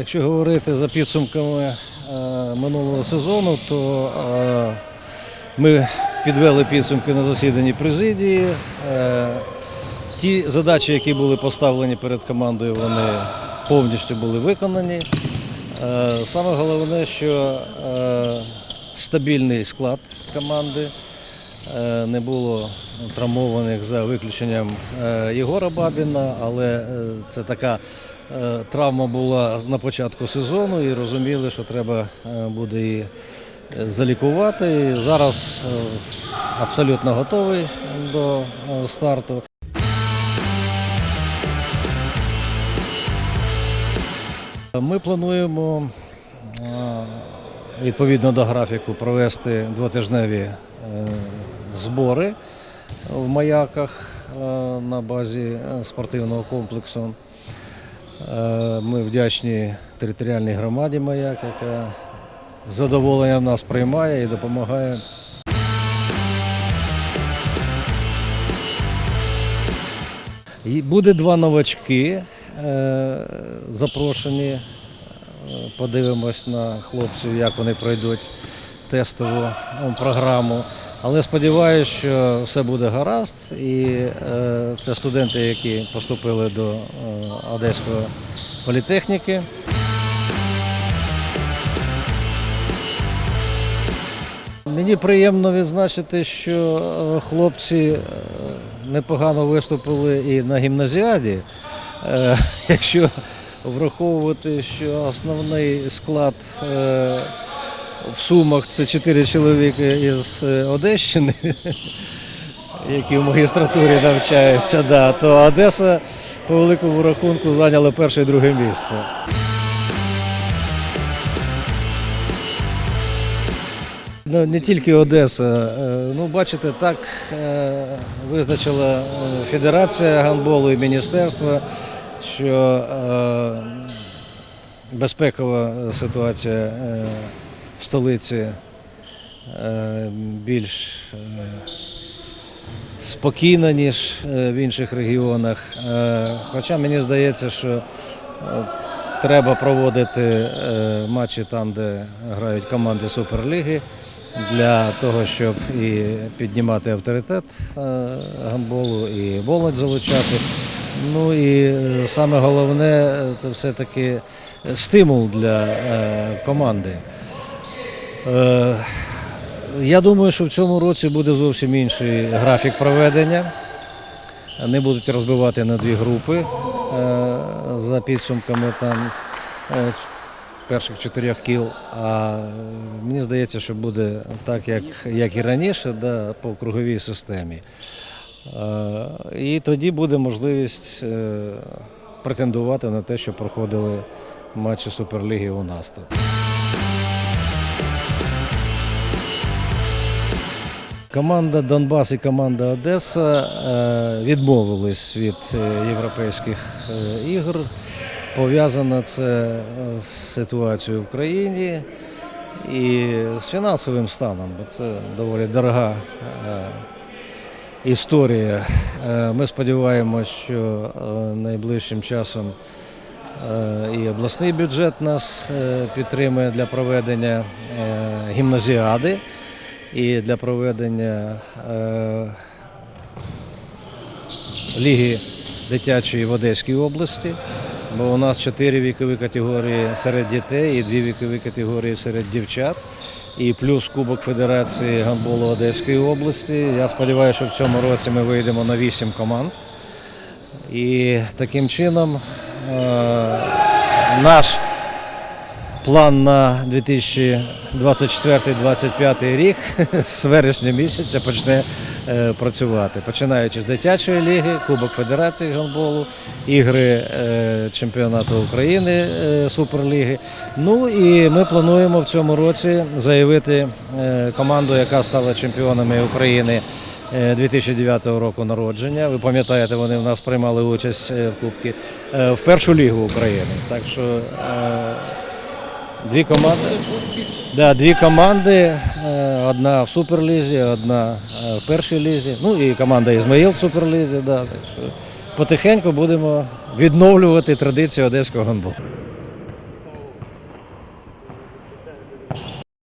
Якщо говорити за підсумками е, минулого сезону, то е, ми підвели підсумки на засіданні президії. Е, Ті задачі, які були поставлені перед командою, вони повністю були виконані. Саме головне, що стабільний склад команди. Не було травмованих за виключенням Єгора Бабіна, але це така травма була на початку сезону і розуміли, що треба е, буде її е, залікувати. Зараз е, абсолютно готовий до е, старту. Ми плануємо е, відповідно до графіку провести двотижневі е, збори в маяках е, на базі е, спортивного комплексу. Е, Ми вдячні територіальній громаді маяк, яка з задоволенням нас приймає і допомагає. Буде два новачки е, запрошені. Е, Подивимось на хлопців, як вони пройдуть тестову е, програму. Але сподіваюся, що все буде гаразд. І е, це студенти, які поступили до е, Одеської політехніки. Мені приємно відзначити, що е, хлопці е, непогано виступили і на гімназіаді. Е, Якщо враховувати, що основний склад в Сумах це чотири чоловіки із е, Одещини, які в магістратурі навчаються, да, то Одеса по великому рахунку зайняла перше і друге місце. Ну, не тільки Одеса. Е, Ну, бачите, так е, визначила Федерація гандболу і міністерство, що безпекова ситуація столиці е, більш е, спокійна, ніж е, в інших регіонах. Хоча мені здається, що треба проводити матчі там, де грають команди Суперліги, для того, щоб і піднімати авторитет гандболу, і молодь залучати. Ну і саме головне це все-таки стимул для команди. Е, Я думаю, що в цьому році буде зовсім інший графік проведення. Вони будуть розбивати на дві групи е, за підсумками там е, перших чотирьох кіл. А мені здається, що буде так, як, як і раніше, да, по круговій системі. І тоді буде можливість претендувати на те, що проходили матчі Суперліги у нас тут. Команда Донбас і команда Одеса е, відмовились від е, європейських е, ігор. Пов'язано це з ситуацією в країні і з фінансовим станом, бо це доволі дорога історія. Ми сподіваємося, що найближчим часом і обласний бюджет нас підтримує для проведення гімназіади і для проведення е, ліги дитячої в Одеській області. Бо у нас чотири вікові категорії серед дітей і дві вікові категорії серед дівчат. І плюс Кубок Федерації гандболу Одеської області. Я сподіваюся, що в цьому році ми вийдемо на вісім команд. І таким чином е, наш план на 2024-2025 рік з вересня місяця почне е, працювати. Починаючи з дитячої ліги, Кубок Федерації гандболу, ігри е, чемпіонату України е, Суперліги. Ну і ми плануємо в цьому році заявити команду, яка стала чемпіонами України. е, 2009 року народження. Ви пам'ятаєте, вони в нас приймали участь в Кубці в першу лігу України. Так що Дві команди. Да, дві команди. е, Одна в Суперлізі, одна е, в першій лізі. Ну і команда Ізмаїл в Суперлізі. Да, потихеньку будемо відновлювати традицію одеського гандболу.